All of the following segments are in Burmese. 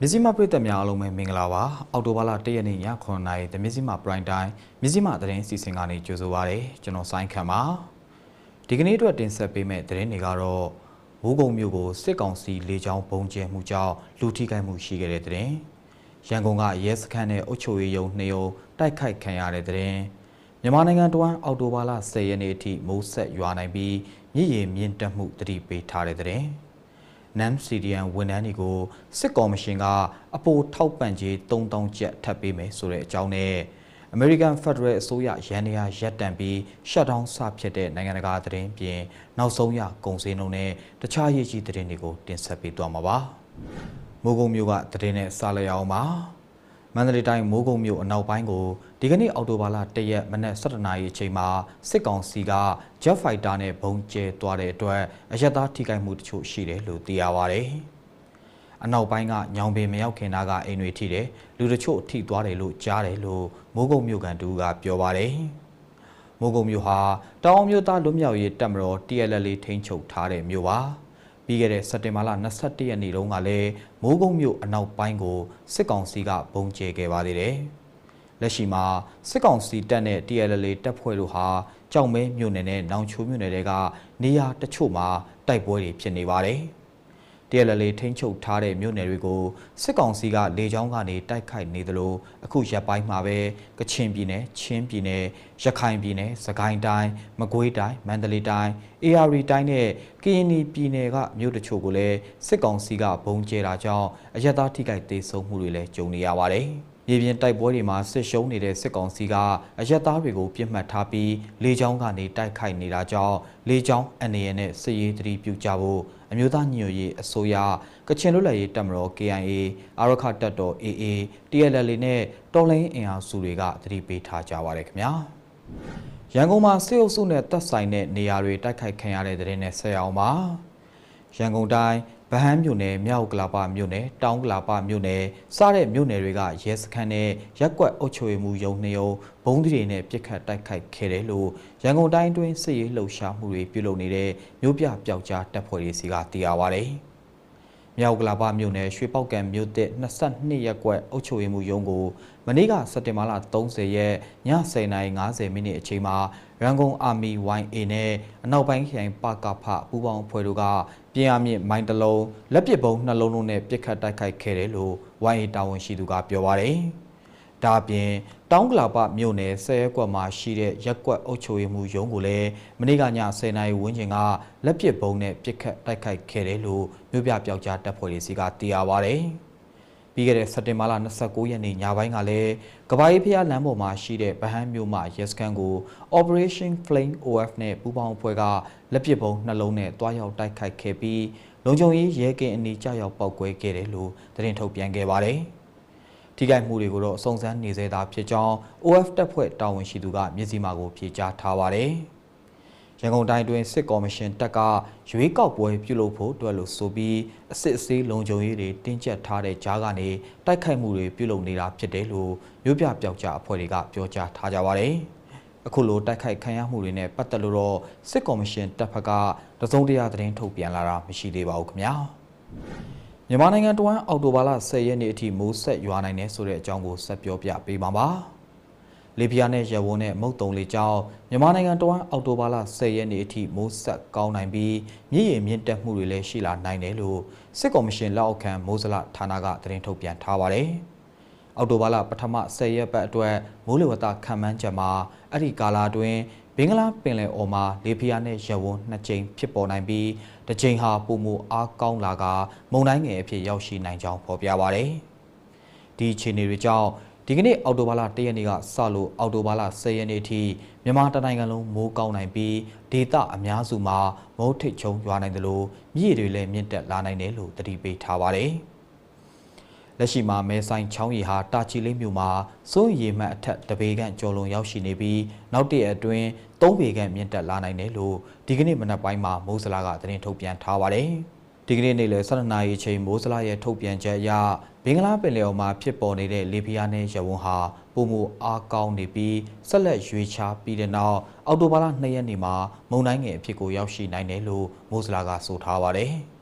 မြစည်းမပရိသတ်များအားလုံးပဲမင်္ဂလာပါအော်တိုဘာလ၁ရက်နေ့ည9:00နာရီတမြစည်းမပရိုင်တိုင်းမြစည်းမသတင်းစီစဉ်ကနေကြိုဆိုပါရစေကျွန်တော်ဆိုင်းခံပါဒီကနေ့အတွက်တင်ဆက်ပေးမယ့်သတင်းတွေကတော့မိုးကုံမြို့ကိုစစ်ကောင်စီလေကြောင်းပုံကျဲမှုကြောင့်လူထိခိုက်မှုရှိခဲ့တဲ့သတင်းရန်ကုန်ကရဲစခန်းနဲ့အုပ်ချုပ်ရေးရုံးနှစ်ရုံတိုက်ခိုက်ခံရတဲ့သတင်းမြန်မာနိုင်ငံတွင်းအော်တိုဘာလ10ရက်နေ့အထိမိုးဆက်ရွာနိုင်ပြီးမြစ်ရေမြင့်တက်မှုတတိပေးထားတဲ့သတင်း နမ်စီဒီယန်ဝန်ထမ်းတွေကိုစစ်ကော်မရှင်ကအပိုထောက်ပံ့ကြေး3000ကျပ်ထပ်ပေးမယ်ဆိုတဲ့အကြောင်းနဲ့ American Federal အစိုးရရန်နေရာရပ်တန့်ပြီး shutdown စဖြစ်တဲ့နိုင်ငံတကာသတင်းပြင်နောက်ဆုံးရကုန်စည်နှုန်းနဲ့တခြားရည်ကြီးသတင်းတွေကိုတင်ဆက်ပေးသွားမှာပါ။မိုးကုံမျိုးကသတင်းနဲ့စလျအောင်ပါ။ မန္တလေးတိုင်းမိုးကုံမြို့အနောက်ပိုင်းကိုဒီကနေ့အောက်တိုဘာလ၁ရက်မနက်7:00နာရီအချိန်မှာစစ်ကောင်စီက Jet Fighter နဲ့ဘုံကျဲသွားတဲ့အတွက်အရက်သားထိခိုက်မှုတချို့ရှိတယ်လို့သိရပါဗျ။အနောက်ပိုင်းကညောင်ပင်မရောက်ခင်နာကအိမ်တွေထိတယ်လူတချို့ထိသွားတယ်လို့ကြားတယ်လို့မိုးကုံမြို့ကန်တူကပြောပါတယ်။မိုးကုံမြို့ဟာတောင်အောင်မြို့သားလွတ်မြောက်ရေးတပ်မတော် TLL ထိန်းချုပ်ထားတဲ့မြို့ပါ။ ပြီးခဲ့တဲ့စက်တင်ဘာလ22ရက်နေ့တုန်းကလည်းမိုးကုံမြို့အနောက်ပိုင်းကိုစစ်ကောင်စီကဘုံကျဲခဲ့ပါသေးတယ်။လက်ရှိမှာစစ်ကောင်စီတပ်နဲ့ TLL တပ်ဖွဲ့တို့ဟာကြောက်မဲမြို့နယ်နဲ့နောင်ချိုမြို့နယ်တွေကနေရာတချို့မှာတိုက်ပွဲတွေဖြစ်နေပါတယ်။ TLL ထိန်းချုပ်ထားတဲ့မြို့နယ်တွေကိုစစ်ကောင်စီကလေကြောင်းကနေတိုက်ခိုက်နေသလိုအခုရက်ပိုင်းမှာပဲကချင်ပြည်နယ်ချင်းပြည်နယ်ရခိုင်ပြည်နယ်စကိုင်းတိုင်းမကွေးတိုင်းမန္တလေးတိုင်း AR တိုင်းနဲ့ကရင်ပြည်နယ်ကမြို့တချို့ကိုလည်းစစ်ကောင်စီကဘုံကျဲတာကြောင့်အရက်သားထိခိုက်ဒေဆုံးမှုတွေလည်းကြုံနေရပါတယ်။မြေပြင်တိုက်ပွဲတွေမှာစစ်ရှုံးနေတဲ့စစ်ကောင်စီကအရက်သားတွေကိုပြစ်မှတ်ထားပြီးလေကြောင်းကနေတိုက်ခိုက်နေတာကြောင့်လေကြောင်းအနေရနဲ့စစ်ရေးတတိပြုကြဖို့ အမျိုးသားညွတ်ရေးအစိုးရကချင်လွတ်လပ်ရေးတပ်မတော် KIA အာရခတပ်တော် AA TLL နဲ့တော်လိုင်းအင်အားစုတွေကတတိပေးထားကြပါရခင်ဗျာရန်ကုန်မှာစစ်အုပ်စုနဲ့တပ်ဆိုင်တဲ့နေရာတွေတိုက်ခိုက်ခံရတဲ့တဲ့နဲ့ဆက်အောင်ပါရန်ကုန်တိုင်း ဗဟန်းမြို့နယ်မြောက်ကလာပမြို့နယ်တောင်ကလာပမြို့နယ်စတဲ့မြို့နယ်တွေကရဲစခန်းနဲ့ရက်ကွက်အုပ်ချုပ်ရေးမှူးရုံးနှစ်ရုံဘုံတွေနဲ့ပြစ်ခတ်တိုက်ခိုက်ခဲ့တယ်လို့ရန်ကုန်တိုင်းတွင်းစစ်ရေးလှုပ်ရှားမှုတွေပြုလုပ်နေတဲ့မြို့ပြပျောက်ကြားတပ်ဖွဲ့တွေစီကသိရပါဗျ။မြောက်ကလာပမြို့နယ်ရွှေပောက်ကံမြို့သစ်22ရက်ကွက်အုပ်ချုပ်ရေးမှူးရုံးကိုမနေ့ကစက်တင်ဘာလ30ရက်ည10:50မိနစ်အချိန်မှာရန်ကုန်အာမီ YA နဲ့အနောက်ပိုင်းခရိုင်ပကဖပူးပေါင်းအဖွဲ့တို့က ပြင်အားမြင့်မိုင်းတလုံးလက်ပစ်ပုံးနှလုံးလုံးနဲ့ပစ်ခတ်တိုက်ခိုက်ခဲ့တယ်လို့ YA တာဝန်ရှိသူကပြောပါတယ်။ဒါအပြင်တောင်းကလာပမြို့နယ်ဆဲရက်ကွက်မှာရှိတဲ့ရက်ကွက်အုပ်ချုပ်ရေးမှူးရုံးကိုလည်းမနေ့ကည10:00နာရီဝန်းကျင်ကလက်ပစ်ပုံးနဲ့ပစ်ခတ်တိုက်ခိုက်ခဲ့တယ်လို့မြို့ပြပျောက်ကြားတပ်ဖွဲ့တွေစီကသိရပါတယ်။ပြီးခဲ့တဲ့စက်တင်ဘာလ29ရက်နေ့ညပိုင်းကလည်းကဘာရေးဖျားလမ်းပေါ်မှာရှိတဲ့ဗဟန်းမြို့မှရဲစခန်းကို Operation Flame OF နဲ့ပူးပေါင်းအဖွဲ့က လက်ပစ်ပုံးနှလုံးနဲ့တွားရောက်တိုက်ခိုက်ခဲ့ပြီးလုံခြုံရေးရဲကင်းအနီးကြောက်ရောက်ပောက်ကွဲခဲ့တယ်လို့သတင်းထုတ်ပြန်ခဲ့ပါတယ်။ထိခိုက်မှုတွေကိုတော့စုံစမ်းနေသေးတာဖြစ်ကြောင်း OF တပ်ဖွဲ့တာဝန်ရှိသူကမျက်စိမှကိုဖြေကြားထားပါတယ်။ရန်ကုန်တိုင်းတွင်စစ်ကော်မရှင်တပ်ကရွေးကောက်ပွဲပြုလုပ်ဖို့အတွက်လို့ဆိုပြီးအစစ်အဆေးလုံခြုံရေးတွေတင်းကျပ်ထားတဲ့ကြားကနေတိုက်ခိုက်မှုတွေပြုလုပ်နေတာဖြစ်တယ်လို့မြို့ပြပျောက်ကြားအဖွဲ့တွေကပြောကြားထားကြပါတယ်။ အခုလိုတိုက်ခိုက်ခံရမှုတွေနဲ့ပတ်သက်လို့တော့စစ်ကော်မရှင်တပ်ဖက်ကတစုံတရာသတင်းထုတ်ပြန်လာတာမရှိသေးပါဘူးခင်ဗျာ။မြန်မာနိုင်ငံတွင်းအောက်တိုဘာလ10ရက်နေ့အထိမိုးဆက်ရွာနိုင်တယ်ဆိုတဲ့အကြောင်းကိုဆက်ပြောပြပေးပါပါ။လေပြားနဲ့ရဝန်းနဲ့မုတ်တုံလေးကြောင့်မြန်မာနိုင်ငံတဝန်းအောက်တိုဘာလ10ရက်နေ့အထိမိုးဆက်ကောင်းနိုင်ပြီးမြစ်ရေမြင့်တက်မှုတွေလည်းရှိလာနိုင်တယ်လို့စစ်ကော်မရှင်လက်အောက်ခံမိုးစလဌာနကသတင်းထုတ်ပြန်ထားပါတယ်။ အောက်တိုဘာလပထမ10ရက်ပတ်အတွက်မိုးလေဝသခံမှန်းချက်မှာအဲ့ဒီကာလအတွင်းဘင်္ဂလားပင်လယ်အော်မှာလေပြားနဲ့ရဝန်းနှစ်ကြိမ်ဖြစ်ပေါ်နိုင်ပြီးတစ်ကြိမ်ဟာပုံမူအားကောင်းလာကမုန်တိုင်းငယ်အဖြစ်ရောက်ရှိနိုင်ကြောင်းဖော်ပြပါတယ်။ဒီအခြေအနေတွေကြောင့်ဒီကနေ့အော်တိုဘာလ၁ရက်နေ့ကစလို့အော်တိုဘာလ10ရက်နေ့ထိမြန်မာတနိုင်ငံလုံးမိုးကောင်းနိုင်ပြီးဒေသအများစုမှာမိုးထိတ်ချုံရွာနိုင်တယ်လို့မြစ်တွေလည်းမြင့်တက်လာနိုင်တယ်လို့တတိပေးထားပါတယ်။ လက်ရှိမှာမဲဆိုင်ချောင်းရီဟာတာချီလေးမြို့မှာစိုးရီမှတ်အထက်တပေခန့်ကျော်လွန်ရောက်ရှိနေပြီးနောက်တည့်အတွင်း၃ပေခန့်မြင့်တက်လာနိုင်တယ်လို့ဒီကနေ့မနက်ပိုင်းမှာမိုးစလာကသတင်းထုတ်ပြန်ထားပါတယ်။ဒီကနေ့နေ့လယ်12နာရီချိန်မိုးစလာရဲ့ထုတ်ပြန်ချက်အရဘင်္ဂလားပင်လယ်အော်မှာဖြစ်ပေါ်နေတဲ့လေပြင်းနဲ့ရဝန်းဟာပုံမူအားကောင်းနေပြီးဆက်လက်ရွေးချပြီးတဲ့နောက်အောက်တိုဘာလ2ရက်နေ့မှာမုန်တိုင်းငယ်အဖြစ်ကိုရောက်ရှိနိုင်တယ်လို့မိုးစလာကဆိုထားပါတယ်။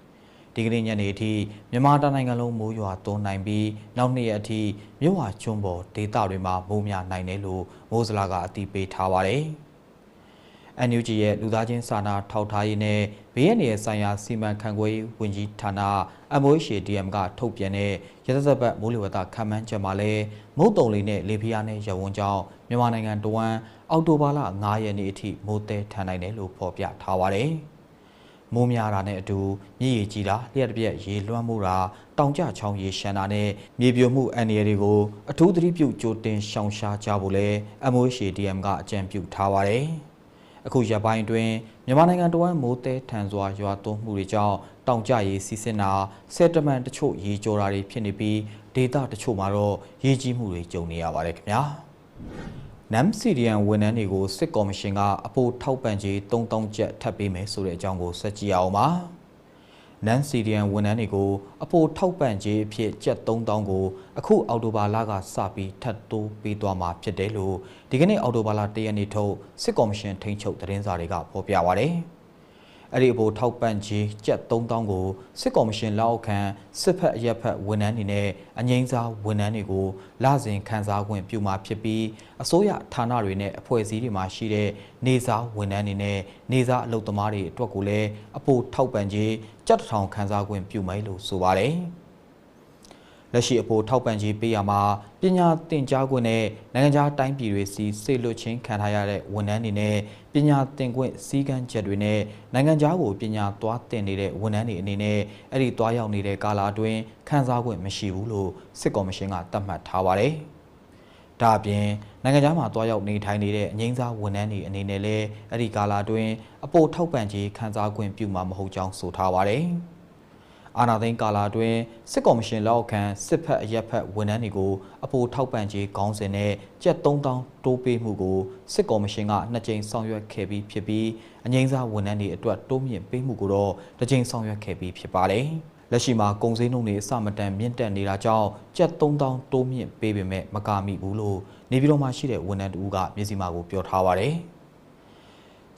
ဒဒီကနေ့ညနေအထိမြန်မာတိုင်းနိုင်ငံလုံးမိုးရွာသွန်းနိုင်ပြီးနောက်နှစ်ရက်အထိမြို့ဝကျွန်းပေါ်ဒေသတွေမှာမိုးများနိုင်တယ်လို့မိုးစလာကအတည်ပြုထားပါတယ်။ NUG ရဲ့လူသားချင်းစာနာထောက်ထားရေးနဲ့ဘေးရန်ရဲ့ဆိုင်ရာစီမံခန့်ခွဲရေးဝန်ကြီးဌာန MOHDM ကထုတ်ပြန်တဲ့ရသသက်ပတ်မိုးလေဝသခန့်မှန်းချက်မှာလည်းမုတ်တုံလေးနဲ့လေပြင်းအားနဲ့ရဝန်းကြောင်းမြန်မာနိုင်ငံတဝန်းအောက်တိုဘာလ9ရက်နေ့အထိမိုးတဲထန်နိုင်တယ်လို့ဖော်ပြထားပါတယ်။ မိုးများတာနဲ့အတူမြေရီကြီးတာလျှက်တစ်ပြက်ရေလွှမ်းမှုတာတောင်ကျချောင်းရေရှမ်းတာနဲ့မြေပြိုမှုအန္တရာယ်တွေကိုအထူးသတိပြုကြိုတင်ရှောင်ရှားကြဖို့လဲ MOHDM ကအကြံပြုထားပါတယ်။အခုရပိုင်းအတွင်းမြန်မာနိုင်ငံတဝန်းမိုးတဲထန်စွာရွာသွန်းမှုတွေကြောင့်တောင်ကျရေစီးဆင်းတာဆယ်တမန်တချို့ရေကြောတာတွေဖြစ်နေပြီးဒေသတချို့မှာတော့ရေကြီးမှုတွေကြုံနေရပါတယ်ခင်ဗျာ နမ်စီဒီယန်ဝန်ထမ်းတွေကိုစစ်ကော်မရှင်ကအပိုထောက်ပံ့ကြေး3000ကျပ်ထပ်ပေးမယ်ဆိုတဲ့အကြောင်းကိုဆက်ကြည့်အောင်ပါ။နန်စီဒီယန်ဝန်ထမ်းတွေကိုအပိုထောက်ပံ့ခြင်းအဖြစ်ကျပ်3000ကိုအခုအော်တိုဘာလကစပြီးထပ်တိုးပေးသွားမှာဖြစ်တယ်လို့ဒီကနေ့အော်တိုဘာလ1ရက်နေ့ထုတ်စစ်ကော်မရှင်ထိန်းချုပ်သတင်းစာတွေကဖော်ပြပါရတယ်။ အဲ့ဒီအပေါ်ထောက်ပံ့ခြင်းကျပ်3000ကိုစစ်ကော်မရှင်လက်အောက်ခံစစ်ဖက်အရက်ဖက်ဝန်ထမ်းတွေနဲ့အငိမ့်စားဝန်ထမ်းတွေကိုလစဉ်ခန်းစားခွင့်ပြုမှာဖြစ်ပြီးအစိုးရဌာနတွေနဲ့အဖွဲ့အစည်းတွေမှာရှိတဲ့နေစားဝန်ထမ်းတွေနဲ့နေစားအလုပ်သမားတွေအတွက်ကိုလည်းအပေါ်ထောက်ပံ့ခြင်းကျပ်1000ခန်းစားခွင့်ပြုမယ်လို့ဆိုပါတယ်။ လက်ရှိအဖို့ထောက်ပံ့ကြေးပေးရမှာပညာသင်ကြားခွင့်နဲ့နိုင်ငံခြားတိုင်းပြည်တွေစီစေလွတ်ချင်းခံထားရတဲ့ဝန်ထမ်းတွေနဲ့ပညာသင်ခွင့်စည်းကမ်းချက်တွေနဲ့နိုင်ငံခြားကိုပညာသွားသင်နေတဲ့ဝန်ထမ်းတွေအနေနဲ့အဲ့ဒီသွားရောက်နေတဲ့ကာလအတွင်းခံစား권မရှိဘူးလို့စစ်ကော်မရှင်ကသတ်မှတ်ထားပါတယ်။ဒါအပြင်နိုင်ငံခြားမှာတွားရောက်နေထိုင်နေတဲ့အငိမ့်စားဝန်ထမ်းတွေအနေနဲ့လည်းအဲ့ဒီကာလအတွင်းအပိုထောက်ပံ့ကြေးခံစား권ပြုမှာမဟုတ်ကြောင်းဆိုထားပါတယ်။ အာဏာသိမ်းကာလအတွင်းစစ်ကော်မရှင်လက်အောက်ခံစစ်ဖက်အရက်ဖက်ဝန်ထမ်းတွေကိုအပိုထောက်ပံ့ကြေးခေါင်းစဉ်နဲ့ကျပ်3000တိုးပေးမှုကိုစစ်ကော်မရှင်ကနှစ်ကြိမ်ဆောင်ရွက်ခဲ့ပြီးဖြစ်ပြီးအငိမ့်စားဝန်ထမ်းတွေအတွက်တိုးမြင့်ပေးမှုကိုတော့တစ်ကြိမ်ဆောင်ရွက်ခဲ့ပြီးဖြစ်ပါတယ်။လက်ရှိမှာကုန်စည်နှုန်းတွေအစမတန်မြင့်တက်နေတာကြောင့်ကျပ်3000တိုးမြင့်ပေးပေမဲ့မကမိဘူးလို့နေပြည်တော်မှာရှိတဲ့ဝန်ထမ်းတူကမျက်စိမှကိုပြောထားပါတယ်။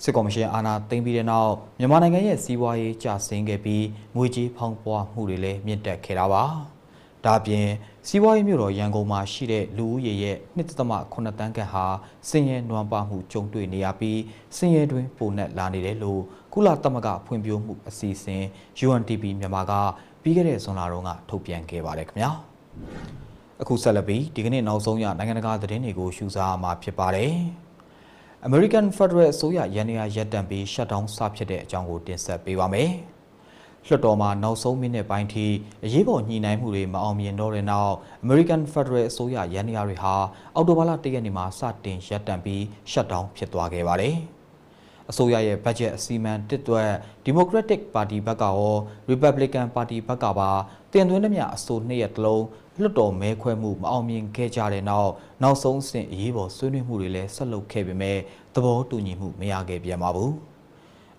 စစ်ကော်မရှင်အာဏာသိမ်းပြီးတဲ့နောက်မြန်မာနိုင်ငံရဲ့စီးပွားရေးကျဆင်းခဲ့ပြီးငွေကြေးဖောင်းပွားမှုတွေလည်းမြင့်တက်ခဲ့တာပါ။ဒါပြင်စီးပွားရေးမြို့တော်ရန်ကုန်မှာရှိတဲ့လူဦးရေရဲ့1.8တန်းခန့်ဟာစင်ရဲနွမ်းပါမှုကြုံတွေ့နေရပြီးစင်ရဲတွင်ပိုနှက်လာနေတယ်လို့ကုလသမဂ္ဂဖွံ့ဖြိုးမှုအစီအစဉ် UNDP မြန်မာကပြီးခဲ့တဲ့ဇွန်လတုန်းကထုတ်ပြန်ခဲ့ပါတယ်ခင်ဗျာ။အခုဆက်လက်ပြီးဒီကနေ့နောက်ဆုံးရနိုင်ငံတကာသတင်းတွေကိုရှုစားမှာဖြစ်ပါတယ်။ American Federal အစိုးရရန်ရာရပ်တန့်ပြီး shutdown စဖြစ်တဲ့အကြောင်းကိုတင်ဆက်ပေးပါမယ်။လွှတ်တော်မှာနောက်ဆုံးမိနစ်ပိုင်းထိအရေးပေါ်ညှိနှိုင်းမှုတွေမအောင်မြင်တော့တဲ့နောက် American Federal အစိုးရရန်ရာတွေဟာအောက်တိုဘာလ၁ရက်နေ့မှာစတင်ရပ်တန့်ပြီး shutdown ဖြစ်သွားခဲ့ပါတယ်။အစိုးရရဲ့ဘတ်ဂျက်အစီအမံတစ်တွက် Democratic Party ဘက်ကရော Republican Party ဘက်ကပါတင်သွင်းသမျှအဆိုနှစ်ရက်တလုံး လွှတ်တော်မဲခွဲမှုမအောင်မြင်ခဲ့ကြတဲ့နောက်နောက်ဆုံးအဆင့်အရေးပေါ်ဆွေးနွေးမှုတွေလည်းဆက်လုပ်ခဲ့ပေမဲ့သဘောတူညီမှုမရခဲ့ပြန်ပါဘူး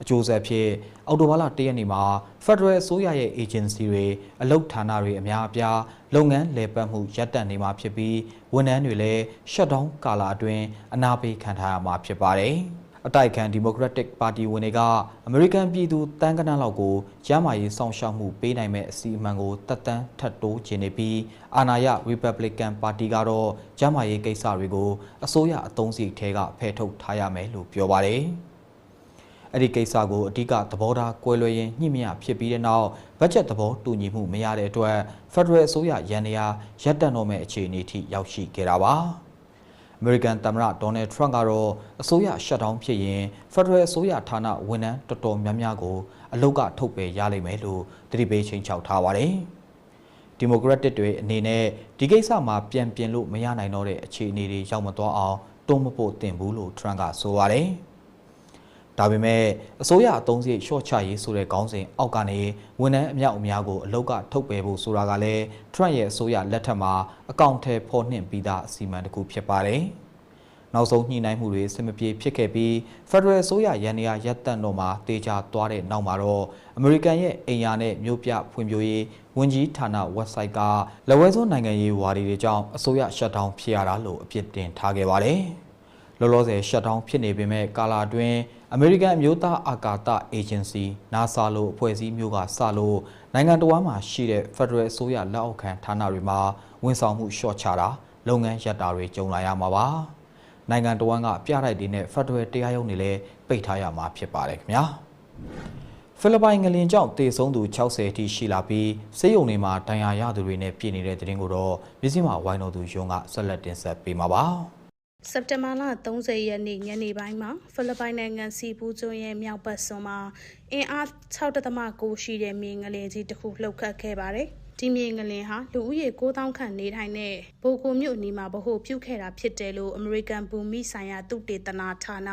အကျိုးဆက်ဖြစ်အော်တိုဘာလ၁ရက်နေ့မှာ Federal အစိုးရရဲ့ agency တွေအလုပ်ဌာနတွေအများအပြားလုပ်ငန်းလည်ပတ်မှုရပ်တန့်နေမှာဖြစ်ပြီးဝန်ထမ်းတွေလည်း shutdown ကာလအတွင်းအနာပေးခံထားရမှာဖြစ်ပါတယ်။ အတိုက်ခံ Democratic Party ဝင်တွေကအမေရိကန်ပြည်သူတန်းကနန်းလောက်ကိုကျမ်းမာရေးစောင့်ရှောက်မှုပေးနိုင်မဲ့အစီအမံကိုတက်တန်းထပ်တိုးခြင်းနေပြီးအာဏာရ Republican Party ကတော့ကျမ်းမာရေးကိစ္စတွေကိုအစိုးရအသုံးစရိတ်ထဲကဖယ်ထုတ်ထားရမယ်လို့ပြောပါတယ်။အဲ့ဒီကိစ္စကိုအဓိကသဘောထားကွဲလွဲရင်းညှိမရဖြစ်ပြီးတဲ့နောက်ဘတ်ဂျက်သဘောတူညီမှုမရတဲ့အတွက် Federal အစိုးရရန်နေရာရပ်တန့်တော့မဲ့အခြေအနေထိရောက်ရှိခဲ့တာပါ။ အမေရိကန်သမ္မတဒေါ်နယ်ထရန့်ကတော့အစိုးရရှက်ဒေါင်းဖြစ်ရင်ဖက်ဒရယ်အစိုးရဌာနဝန်ထမ်းတော်တော်များများကိုအလုတ်ကထုတ်ပယ်ရလိမ့်မယ်လို့တတိပေးချိန်ချောက်ထားပါတယ်။ဒီမိုကရက်တစ်တွေအနေနဲ့ဒီကိစ္စမှာပြန်ပြင်လို့မရနိုင်တော့တဲ့အခြေအနေတွေရောက်မသွားအောင်တွန်းမပို့တင်ဘူးလို့ထရန့်ကဆိုပါတယ်။ ဒါပေမဲ့အစိုးရအသုံးစရိတ်ရှော့ချရေးဆိုတဲ့ခေါင်းစဉ်အောက်ကနေဝန်ထမ်းအမြောက်အများကိုအလုတ်ကထုတ်ပယ်ဖို့ဆိုတာကလည်း Trump ရဲ့အစိုးရလက်ထက်မှာအကောင့်ထဲဖော်နှင်ပြီးသားအစီအမံတစ်ခုဖြစ်ပါတယ်။နောက်ဆုံးညှိနှိုင်းမှုတွေစစ်မပြေဖြစ်ခဲ့ပြီး Federal အစိုးရရန်နေရာရပ်တန့်တော့မှာတေချာသွားတဲ့နောက်မှာတော့ American ရဲ့အိမ်ယာနဲ့မြို့ပြဖွံ့ဖြိုးရေးဝန်ကြီးဌာန website ကလက်ဝဲစွန်းနိုင်ငံရေးဝါဒီတွေကြောင့်အစိုးရ shutdown ဖြစ်ရတာလို့အပြစ်တင်ထားခဲ့ပါတယ်။ လောလောဆယ်ရှက်ဒေါင်းဖြစ်နေပေမဲ့ကာလာတွင်အမေရိကန်အမျိုးသားအာကာသအေဂျင်စီ NASA လို့အဖွဲ့အစည်းမျိုးကစလို့နိုင်ငံတော်မှာရှိတဲ့ Federal အစိုးရလက်အောက်ခံဌာနတွေမှာဝန်ဆောင်မှုလျှော့ချတာလုပ်ငန်းရပ်တာတွေကြုံလာရမှာပါနိုင်ငံတော်ကပြတိုက်တွေနဲ့ Federal တရားရုံးတွေလည်းပိတ်ထားရမှာဖြစ်ပါတယ်ခင်ဗျာဖိလစ်ပိုင်ငလင်ကြောင့်တေဆုံးသူ60အထိရှိလာပြီးစေယုံတွေမှာဒဏ်ရာရသူတွေနဲ့ပြည်နေတဲ့တဲ့တင်ကိုတော့မြစည်းမဝိုင်းတော်သူယုံကဆက်လက်တင်ဆက်ပေးမှာပါ စက်တင်ဘာလ30ရက်နေ့ညနေပိုင်းမှာဖိလစ်ပိုင်နိုင်ငံစီပူးကျွန်းရဲ့မြောက်ဘက်စွန်းမှာအင်အား6.9ရှိတဲ့မြေငလင်ကြီးတစ်ခုလှုပ်ခတ်ခဲ့ပါတယ်။ဒီမြေငလင်ဟာလူဦးရေ9000ခန့်နေထိုင်တဲ့ဘိုကိုမြို့အနီးမှာဗဟိုပြုခဲ့တာဖြစ်တယ်လို့အမေရိကန်ဘူမိဆိုင်ရာသုတေသနဌာန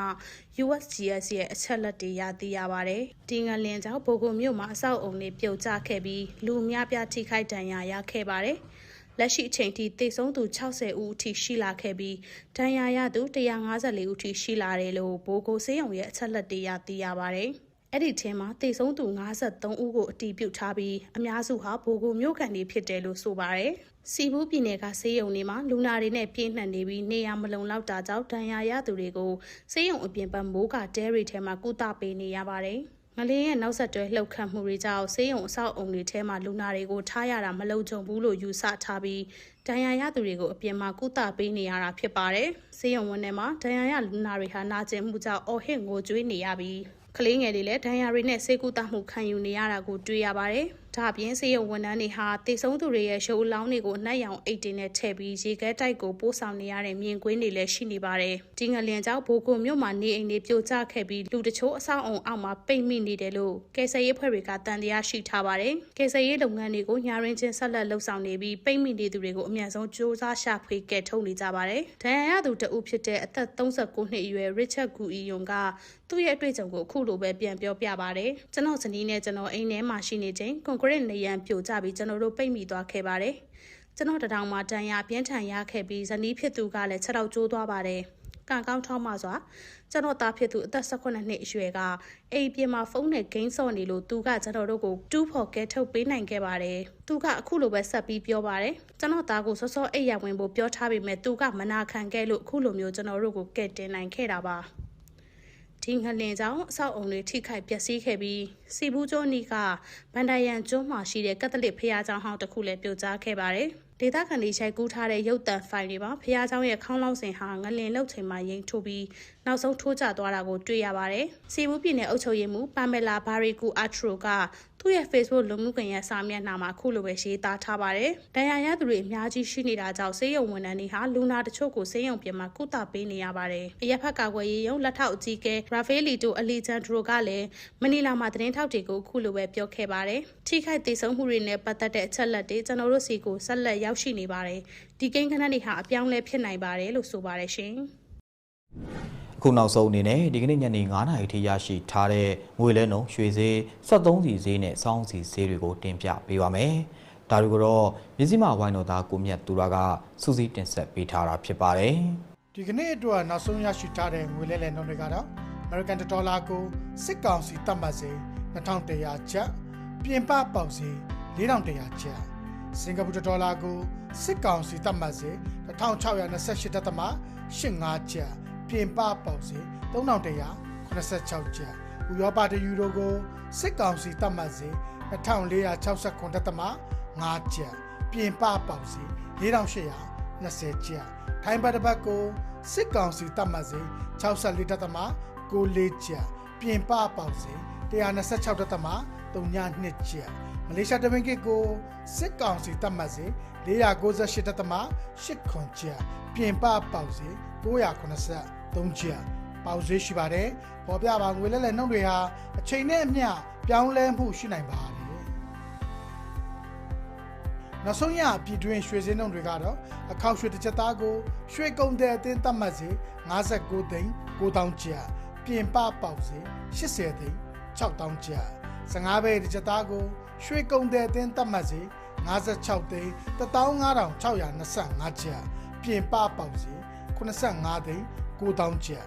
USGS ရဲ့အချက်လက်တွေရသိရပါတယ်။ဒီငလင်ကြောင့်ဘိုကိုမြို့မှာအဆောက်အုံတွေပြုတ်ကျခဲ့ပြီးလူအများပြားထိခိုက်ဒဏ်ရာရခဲ့ပါတယ်။ လက်ရှိအချိန်ထိသေဆုံးသူ60ဦးအထိရှိလာခဲ့ပြီးဒဏ်ရာရသူ154ဦးထိရှိလာတယ်လို့ဘိုးကိုစေးရုံရဲ့အချက်လက်တွေရသိရပါတယ်။အဲ့ဒီထဲမှာသေဆုံးသူ53ဦးကိုအတည်ပြုထားပြီးအများစုဟာဘိုးကိုမြို့ကန်တွေဖြစ်တယ်လို့ဆိုပါတယ်။စီဘူးပြည်နယ်ကစေးရုံတွေမှာလူနာတွေနဲ့ပြည့်နှက်နေပြီးနေရာမလုံလောက်တာကြောင့်ဒဏ်ရာရသူတွေကိုစေးရုံအပြင်ဘက်မိုးကတဲရီထဲမှာကုသပေးနေရပါတယ်။ ငလင်းရဲ့နောက်ဆက်တွဲလှုပ်ခတ်မှုတွေကြောင့်ဆေးရုံအဆောက်အုံတွေထဲမှာလူနာတွေကိုထားရတာမလုံခြုံဘူးလို့ယူဆထားပြီးဒဏ်ရာရသူတွေကိုအပြင်မှာကုသပေးနေရတာဖြစ်ပါတယ်။ဆေးရုံဝန်ထဲမှာဒဏ်ရာရလူနာတွေဟာနာကျင်မှုကြောင့်အော်ဟစ်ငိုကြွေးနေရပြီးကလေးငယ်တွေလည်းဒဏ်ရာတွေနဲ့ဆေးကုသမှုခံယူနေရတာကိုတွေ့ရပါတယ်။ ဒါအပြင်ဆေးရုံဝန်ထမ်းတွေဟာတေဆုံးသူတွေရဲ့ရုပ်အလောင်းတွေကိုအနက်ရောင်အိတ်တွေနဲ့ထည့်ပြီးရေခဲတိုက်ကိုပို့ဆောင်နေရတဲ့မြင်ကွင်းတွေလည်းရှိနေပါတယ်။ဒီငလျင်ကြောင့်ဘိုကိုမြို့မှာနေအိမ်တွေပြိုကျခဲ့ပြီးလူတချို့အဆောက်အုံအောက်မှာပိတ်မိနေတယ်လို့ကယ်ဆယ်ရေးဖွဲ့တွေကတန်တရားရှိထားပါတယ်။ကယ်ဆယ်ရေးလုပ်ငန်းတွေကိုညာရင်းချင်းဆက်လက်လှုပ်ဆောင်နေပြီးပိတ်မိနေသူတွေကိုအမြန်ဆုံးစ조사ရှာဖွေကယ်ထုတ်နေကြပါတယ်။ဒဏ်ရာရသူတဦးဖြစ်တဲ့အသက်39နှစ်အရွယ် Richard Gui Yong ကသူ့ရဲ့အတွေ့အကြုံကိုအခုလိုပဲပြန်ပြောပြပါတယ်။ကျွန်တော်ဇနီးနဲ့ကျွန်တော်အိမ်ထဲမှာရှိနေချိန်ကွန်ကရစ်နေရန်ပြိုကျပြီးကျွန်တော်တို့ပိတ်မိသွားခဲ့ပါတယ်။ကျွန်တော်တထောင်မှာတန်ရာပြင်းထန်ရခဲ့ပြီးဇနီးဖြစ်သူကလည်းခြေထောက်ကျိုးသွားပါတယ်။ကံကောင်းထောင်းမှစွာကျွန်တော်သားဖြစ်သူအသက်18နှစ်အရွယ်ကအိမ်ပြင်မှာဖုန်းနဲ့ဂိမ်းဆော့နေလို့သူကကျွန်တော်တို့ကိုတူးဖော်ကဲထုတ်ပေးနိုင်ခဲ့ပါတယ်။သူကအခုလိုပဲဆက်ပြီးပြောပါတယ်။ကျွန်တော်သားကိုစောစောအိပ်ရဝင်ဖို့ပြောထားပေမဲ့သူကမနာခံခဲ့လို့အခုလိုမျိုးကျွန်တော်တို့ကိုကဲတင်နိုင်ခဲ့တာပါ။ ဒီငလင်ကြောင့်အဆောက်အုံတွေထိခိုက်ပျက်စီးခဲ့ပြီးစီဘူးကျွန်းနီကဗန္ဒယန်ကျွန်းမှာရှိတဲ့ကက်သလစ်ဖျားကျောင်းဟောင်းတစ်ခုလည်းပြိုကျခဲ့ပါတယ်။ဒေသခံတွေရိုက်ကူးထားတဲ့ရုပ်တံဖိုင်တွေမှာဖះเจ้าရဲ့ခေါင်းလောင်းစင်ဟာငလင်လောက်ချိန်မှာရင်ထိုးပြီးနောက်ဆုံးထိုးကျသွားတာကိုတွေ့ရပါတယ်။စီဘူးပြည်နယ်အုပ်ချုပ်ရေးမှူးပမ်မလာဘာရီကူအာထရိုကသူ့ရဲ့ Facebook လူမှုကွန်ရက်စာမျက်နှာမှာခုလိုပဲရေးသားထားပါတယ်။ဒဏ်ရာရသူတွေအများကြီးရှိနေတာကြောင့်ဆေးရုံဝန်ထမ်းတွေဟာလူနာတချို့ကိုဆေးရုံပြင်မှာကုသပေးနေရပါတယ်။အရက်ဖက်ကာကွယ်ရေးရုံးလက်ထောက်အကြီးအကဲရာဖေးလီတိုအလီဂျန်ဒရိုကလည်းမနီလာမှာသတင်းထောက်တွေကိုခုလိုပဲပြောခဲ့ပါတယ်။ထိခိုက်ဒေဆုံးမှုတွေနဲ့ပတ်သက်တဲ့အချက်လက်တွေကျွန်တော်တို့စီကိုဆက်လက်ရော က်ရှိနေပါတယ်။ဒီကိန်းဂဏန်းတွေဟာအပြောင်းလဲဖြစ်နိုင်ပါတယ်လို့ဆိုပါတယ်ရှင်။အခုနောက်ဆုံးအနေနဲ့ဒီကနေ့ညနေ9:00နာရီထိရရှိထားတဲ့ငွေလဲနှုန်းရွှေဈေး73စီဈေးနဲ့စောင်းစီဈေးတွေကိုတင်ပြပေးပါမယ်။ဒါတွေကိုတော့မြစည်းမဝိုင်းတော်သားကိုမြတ်သူရကစူးစီးတင်ဆက်ပေးထားတာဖြစ်ပါတယ်ဒီကနေ့အတွက်နောက်ဆုံးရရှိထားတဲ့ငွေလဲလှယ်နှုန်းတွေကတော့ American Dollar ကိုစစ်ကောင်စီတတ်မှတ်စေ2100ကျပ်ပြင်ပပေါက်စေ4100ကျပ် စင်ကာပူဒေါ်လာကိုစစ်ကောင်စီတတ်မှတ်စေ1628.85ကျပ်ပြင်ပပေါက်စေ3186ကျပ်ဥရောပတယူရိုကိုစစ်ကောင်စီတတ်မှတ်စေ2469.5ကျပ်ပြင်ပပေါက်စေ4820ကျပ်ထိုင်းဘတ်တစ်ပတ်ကိုစစ်ကောင်စီတတ်မှတ်စေ64.94ကျပ်ပြင်ပပေါက်စေ126.32ကျပ်မ လေးရှားတမင်ကစ်ကိုစစ်ကောင်စီတတ်မှတ်စေ498.8ခွန်ကျပ်ပြင်ပပေါက်စေ983ကျပ်ပေါက်ဈေးရှိပါတယ်ပေါ်ပြပါငွေလဲလဲနှုတ်တွေဟာအချိန်နဲ့အမျှပြောင်းလဲမှုရှိနိုင်ပါတယ်နောက်ဆုံးရပြည်တွင်းရွှေစင်းနှုန်းတွေကတော့အခောက်ရွှေတစ်ချက်သားကိုရွှေကုန်တဲ့အတင်းတတ်မှတ်စေ59သိန်း9000ကျပ်ပြင်ပပေါက်စေ80သိန်း6000ကျပ် 15ဘဲတစ်ချက်သားကိုရွှေကုန်တဲ့အတင်းတတ်မှတ်စေ56သိန်း15625ကျပ်ပြင်ပပေါက်စေ85သိန်း9000ကျပ်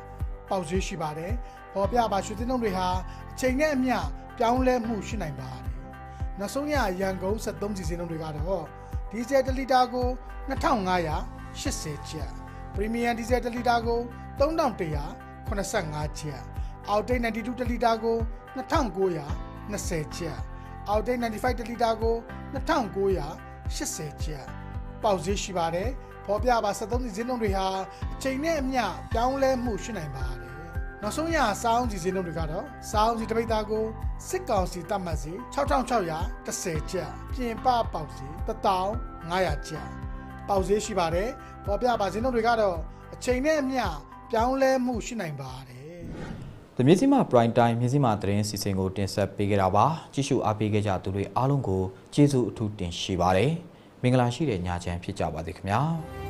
ပေါက်ဈေးရှိပါတယ်။ပေါ်ပြပါရွှေသင်းနှုန်းတွေဟာအချိန်နဲ့အမျှပြောင်းလဲမှုရှိနိုင်ပါတယ်။နောက်ဆုံးရရန်ကုန်73စီစင်းနှုန်းတွေကတော့ဒီဇယ်1လီတာကို2580ကျပ်ပရီမီယံဒီဇယ်1လီတာကို3185ကျပ်အောက်တိတ်92တလီတာကို 2920ကျပ်အောက်တိတ်95တလီတာကို2980ကျပ်ပေါက်ဈေးရှိပါတယ်ဖော်ပြပါ73စီဈေးနှုန်းတွေဟာအချိန်နဲ့အမျှပြောင်းလဲမှုရှိနိုင်ပါတယ်နောက်ဆုံးရစောင်းစီဈေးနှုန်းတွေကတော့စောင်းစီတစ်ပိတ်သားကိုစစ်ကောင်စီတတ်မှတ်စီ6610ကျပ်ပြင်ပပေါက်စီ1500ကျပ်ပေါက်ဈေးရှိပါတယ်ဖော်ပြပါဈေးနှုန်းတွေကတော့အချိန်နဲ့အမျှပြောင်းလဲမှုရှိနိုင်ပါတယ်။ တမြစီမ prime time မြစီမသတင်းစီစဉ်ကိုတင်ဆက်ပေးခဲ့တာပါ။ကြည့်ရှုအားပေးခဲ့ကြသူတွေအားလုံးကိုကျေးဇူးအထူးတင်ရှိပါတယ်။မင်္ဂလာရှိတဲ့ညချမ်းဖြစ်ကြပါစေခင်ဗျာ။